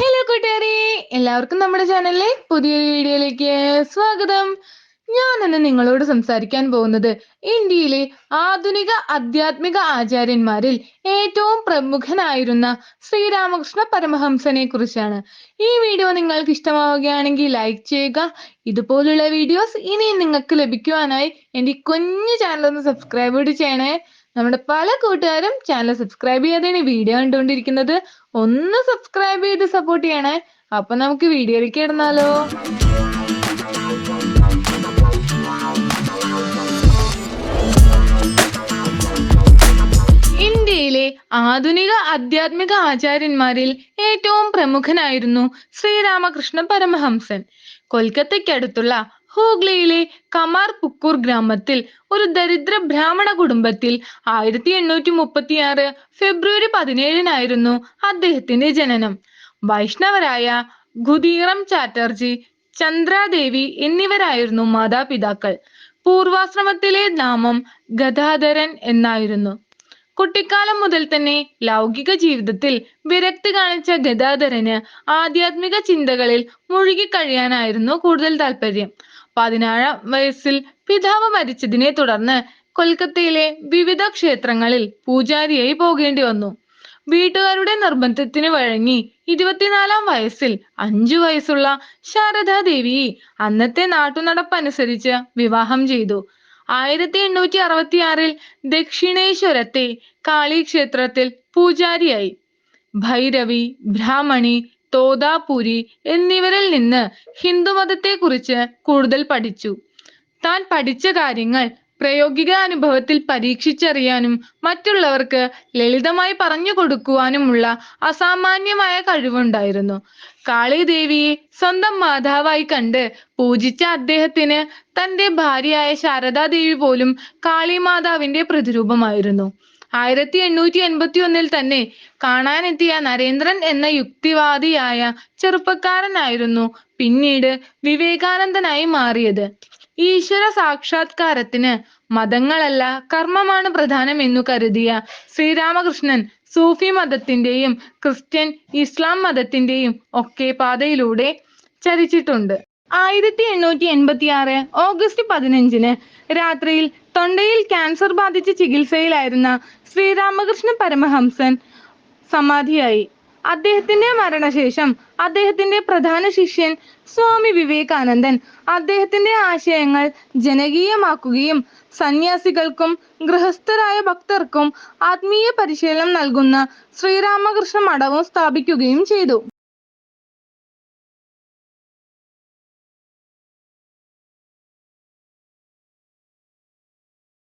Hello കൂട്ടുകാരെ. എല്ലാവർക്കും നമ്മുടെ ചാനലിലെ പുതിയൊരു വീഡിയോയിലേക്ക് സ്വാഗതം. ഞാൻ ഇന്ന് നിങ്ങളോട് സംസാരിക്കാൻ പോകുന്നത് ഇന്ത്യയിലെ ആധുനിക ആധ്യാത്മിക ആചാര്യന്മാരിൽ ഏറ്റവും പ്രമുഖനായിരുന്ന ശ്രീരാമകൃഷ്ണ പരമഹംസനെ കുറിച്ചാണ്. ഈ വീഡിയോ നിങ്ങൾക്ക് ഇഷ്ടമാവുകയാണെങ്കിൽ ലൈക്ക് ചെയ്യുക. ഇതുപോലുള്ള വീഡിയോസ് ഇനിയും നിങ്ങൾക്ക് ലഭിക്കുവാനായി എന്റെ കുഞ്ഞു ചാനൽ ഒന്ന് സബ്സ്ക്രൈബ് ചെയ്യണേ. നമ്മുടെ പല കൂട്ടുകാരും ചാനൽ സബ്സ്ക്രൈബ് ചെയ്യാതെയാണ് വീഡിയോ കണ്ടുകൊണ്ടിരിക്കുന്നത്. ഒന്ന് സബ്സ്ക്രൈബ് ചെയ്ത് സപ്പോർട്ട് ചെയ്യണേ. അപ്പൊ നമുക്ക് വീഡിയോയിലേക്ക് ഇടന്നാലോ ഇന്ത്യയിലെ ആധുനിക ആധ്യാത്മിക ആചാര്യന്മാരിൽ ഏറ്റവും പ്രമുഖനായിരുന്നു ശ്രീരാമകൃഷ്ണ പരമഹംസൻ. കൊൽക്കത്തയ്ക്കടുത്തുള്ള ഹൂഗ്ലിയിലെ കമാർ പുക്കൂർ ഗ്രാമത്തിൽ ഒരു ദരിദ്ര ബ്രാഹ്മണ കുടുംബത്തിൽ ആയിരത്തി എണ്ണൂറ്റി മുപ്പത്തിയാറ് ഫെബ്രുവരി പതിനേഴിനായിരുന്നു അദ്ദേഹത്തിന്റെ ജനനം. വൈഷ്ണവരായ ഖുദീറം ചാറ്റർജി ചന്ദ്രാദേവി എന്നിവരായിരുന്നു മാതാപിതാക്കൾ. പൂർവാശ്രമത്തിലെ നാമം ഗദാധരൻ എന്നായിരുന്നു. കുട്ടിക്കാലം മുതൽ തന്നെ ലൗകിക ജീവിതത്തിൽ വിരക്തി കാണിച്ച ഗദാധരന് ആധ്യാത്മിക ചിന്തകളിൽ മുഴുകി കഴിയാനായിരുന്നു കൂടുതൽ താല്പര്യം. പതിനാറാം വയസ്സിൽ പിതാവ് മരിച്ചതിനെ തുടർന്ന് കൊൽക്കത്തയിലെ വിവിധ ക്ഷേത്രങ്ങളിൽ പൂജാരിയായി പോകേണ്ടി വന്നു. വീട്ടുകാരുടെ നിർബന്ധത്തിന് വഴങ്ങി ഇരുപത്തിനാലാം വയസ്സിൽ അഞ്ചു വയസ്സുള്ള ശാരദാദേവിയെ അന്നത്തെ നാട്ടുനടപ്പനുസരിച്ച് വിവാഹം ചെയ്തു. ആയിരത്തി എണ്ണൂറ്റി അറുപത്തിയാറിൽ ദക്ഷിണേശ്വരത്തെ കാളി ക്ഷേത്രത്തിൽ പൂജാരിയായി. ഭൈരവി ബ്രാഹ്മണി തോതാപുരി എന്നിവരിൽ നിന്ന് ഹിന്ദുമതത്തെക്കുറിച്ച് കൂടുതൽ പഠിച്ചു. താൻ പഠിച്ച കാര്യങ്ങൾ പ്രയോഗിക അനുഭവത്തിൽ പരീക്ഷിച്ചറിയാനും മറ്റുള്ളവർക്ക് ലളിതമായി പറഞ്ഞു കൊടുക്കുവാനുമുള്ള അസാമാന്യമായ കഴിവുണ്ടായിരുന്നു. കാളിദേവിയെ സ്വന്തം മാതാവായി കണ്ട് പൂജിച്ച അദ്ദേഹത്തിന് തന്റെ ഭാര്യയായ ശാരദാദേവി പോലും കാളിമാതാവിന്റെ പ്രതിരൂപമായിരുന്നു. ആയിരത്തി എണ്ണൂറ്റി എൺപത്തി ഒന്നിൽ തന്നെ കാണാനെത്തിയ നരേന്ദ്രൻ എന്ന യുക്തിവാദിയായ ചെറുപ്പക്കാരനായിരുന്നു പിന്നീട് വിവേകാനന്ദനായി മാറിയത്. ഈശ്വര സാക്ഷാത്കാരത്തിന് മതങ്ങളല്ല കർമ്മമാണ് പ്രധാനം എന്നു കരുതിയ ശ്രീരാമകൃഷ്ണൻ സൂഫി മതത്തിന്റെയും ക്രിസ്ത്യൻ ഇസ്ലാം മതത്തിന്റെയും ഒക്കെ പാതയിലൂടെ ചരിച്ചിട്ടുണ്ട്. ആയിരത്തി എണ്ണൂറ്റി എൺപത്തി ആറ് ഓഗസ്റ്റ് പതിനഞ്ചിന് രാത്രിയിൽ തൊണ്ടയിൽ ക്യാൻസർ ബാധിച്ച് ചികിത്സയിലായിരുന്ന ശ്രീരാമകൃഷ്ണ പരമഹംസൻ സമാധിയായി. അദ്ദേഹത്തിന്റെ മരണശേഷം അദ്ദേഹത്തിന്റെ പ്രധാന ശിഷ്യൻ സ്വാമി വിവേകാനന്ദൻ അദ്ദേഹത്തിന്റെ ആശയങ്ങൾ ജനകീയമാക്കുകയും സന്യാസികൾക്കും ഗൃഹസ്ഥരായ ഭക്തർക്കും ആത്മീയ പരിശീലനം നൽകുന്ന ശ്രീരാമകൃഷ്ണ മഠവും സ്ഥാപിക്കുകയും ചെയ്തു.